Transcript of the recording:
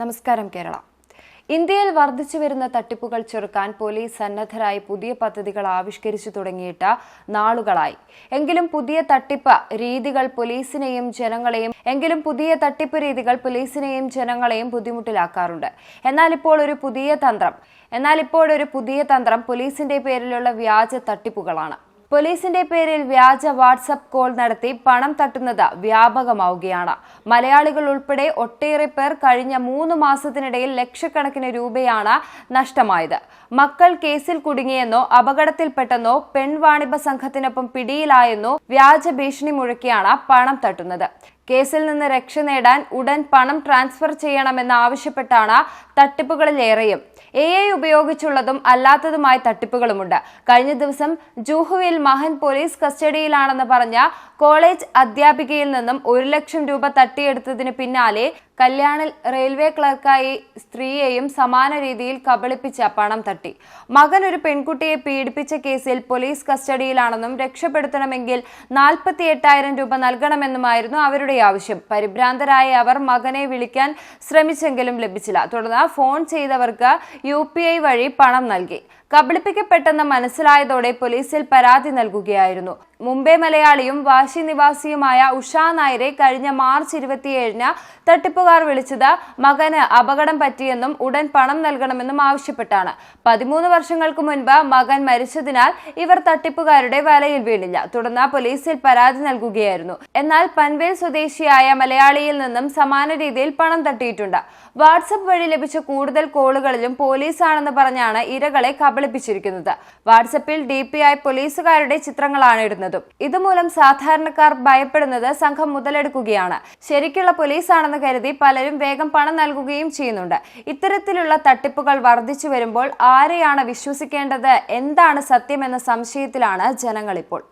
നമസ്കാരം കേരള. ഇന്ത്യയിൽ വർദ്ധിച്ചു വരുന്ന തട്ടിപ്പുകൾ ചെറുക്കാൻ പോലീസ് സന്നദ്ധരായി പുതിയ പദ്ധതികൾ ആവിഷ്കരിച്ചു തുടങ്ങിയിട്ട നാളുകളായി. എങ്കിലും പുതിയ തട്ടിപ്പ് രീതികൾ പോലീസിനെയും ജനങ്ങളെയും എങ്കിലും പുതിയ തട്ടിപ്പ് രീതികൾ പോലീസിനെയും ജനങ്ങളെയും ബുദ്ധിമുട്ടിലാക്കാറുണ്ട്. എന്നാൽ ഇപ്പോൾ ഒരു പുതിയ തന്ത്രം എന്നാൽ ഇപ്പോൾ ഒരു പുതിയ തന്ത്രം പോലീസിന്റെ പേരിലുള്ള വ്യാജ തട്ടിപ്പുകളാണ്. പോലീസിന്റെ പേരിൽ വ്യാജ വാട്സപ്പ് കോൾ നടത്തി പണം തട്ടുന്നത് വ്യാപകമാവുകയാണ്. മലയാളികൾ ഉൾപ്പെടെ ഒട്ടേറെ പേർ കഴിഞ്ഞ മൂന്ന് മാസത്തിനിടയിൽ ലക്ഷക്കണക്കിന് രൂപയാണ് നഷ്ടമായത്. മക്കൾ കേസിൽ കുടുങ്ങിയെന്നോ അപകടത്തിൽപ്പെട്ടെന്നോ പെൺവാണിഭ സംഘത്തിനൊപ്പം പിടിയിലായെന്നോ വ്യാജ ഭീഷണി മുഴക്കിയാണ് പണം തട്ടുന്നത്. കേസിൽ നിന്ന് രക്ഷ നേടാൻ ഉടൻ പണം ട്രാൻസ്ഫർ ചെയ്യണമെന്ന് ആവശ്യപ്പെട്ടാണ് തട്ടിപ്പുകളിലേറെയും. എ ഐ ഉപയോഗിച്ചുള്ളതും അല്ലാത്തതുമായ തട്ടിപ്പുകളുമുണ്ട്. കഴിഞ്ഞ ദിവസം ജൂഹുവിൽ മഹൻ പോലീസ് കസ്റ്റഡിയിലാണെന്ന് പറഞ്ഞ കോളേജ് അധ്യാപികയിൽ നിന്നും ഒരു ലക്ഷം രൂപ തട്ടിയെടുത്തതിന് പിന്നാലെ കല്യാണിൽ റെയിൽവേ ക്ലർക്കായി സ്ത്രീയെയും സമാന രീതിയിൽ കബളിപ്പിച്ച പണം തട്ടി. മകൻ ഒരു പെൺകുട്ടിയെ പീഡിപ്പിച്ച കേസിൽ പോലീസ് കസ്റ്റഡിയിലാണെന്നും രക്ഷപ്പെടുത്തണമെങ്കിൽ നാൽപ്പത്തി എട്ടായിരം രൂപ നൽകണമെന്നുമായിരുന്നു അവരുടെ ആവശ്യം. പരിഭ്രാന്തരായ അവർ മകനെ വിളിക്കാൻ ശ്രമിച്ചെങ്കിലും ലഭിച്ചില്ല. തുടർന്ന് ഫോൺ ചെയ്തവർക്ക് യു വഴി പണം നൽകി. കബളിപ്പിക്കപ്പെട്ടെന്ന് മനസ്സിലായതോടെ പോലീസിൽ പരാതി നൽകുകയായിരുന്നു. മുംബൈ മലയാളിയും വാശി നിവാസിയുമായ ഉഷാ നായരെ കഴിഞ്ഞ മാർച്ച് ഇരുപത്തിയേഴിന് തട്ടിപ്പുകാർ വിളിച്ചത് മകന് അപകടം പറ്റിയെന്നും ഉടൻ പണം നൽകണമെന്നും ആവശ്യപ്പെട്ടാണ്. പതിമൂന്ന് വർഷങ്ങൾക്ക് മുൻപ് മകൻ മരിച്ചതിനാൽ ഇവർ തട്ടിപ്പുകാരുടെ വലയിൽ വീണില്ല. തുടർന്ന് പോലീസിൽ പരാതി നൽകുകയായിരുന്നു. എന്നാൽ പൻവേൽ സ്വദേശിയായ മലയാളിയിൽ നിന്നും സമാന രീതിയിൽ പണം തട്ടിയിട്ടുണ്ട്. വാട്സപ്പ് വഴി ലഭിച്ച കൂടുതൽ കോളുകളിലും പോലീസാണെന്ന് പറഞ്ഞാണ് ഇരകളെ കബളിപ്പിച്ചിരിക്കുന്നത്. വാട്സപ്പിൽ ഡി പോലീസുകാരുടെ ചിത്രങ്ങളാണ് ഇടുന്നതും. ഇതുമൂലം സാധാരണക്കാർ ഭയപ്പെടുന്നത് സംഘം മുതലെടുക്കുകയാണ്. ശരിക്കുള്ള പോലീസാണെന്ന് കരുതി പലരും വേഗം പണം നൽകുകയും ചെയ്യുന്നുണ്ട്. ഇത്തരത്തിലുള്ള തട്ടിപ്പുകൾ വർദ്ധിച്ചു വരുമ്പോൾ ആരെയാണ് വിശ്വസിക്കേണ്ടത്? എന്താണ് സത്യമെന്ന സംശയത്തിലാണ് ജനങ്ങൾ ഇപ്പോൾ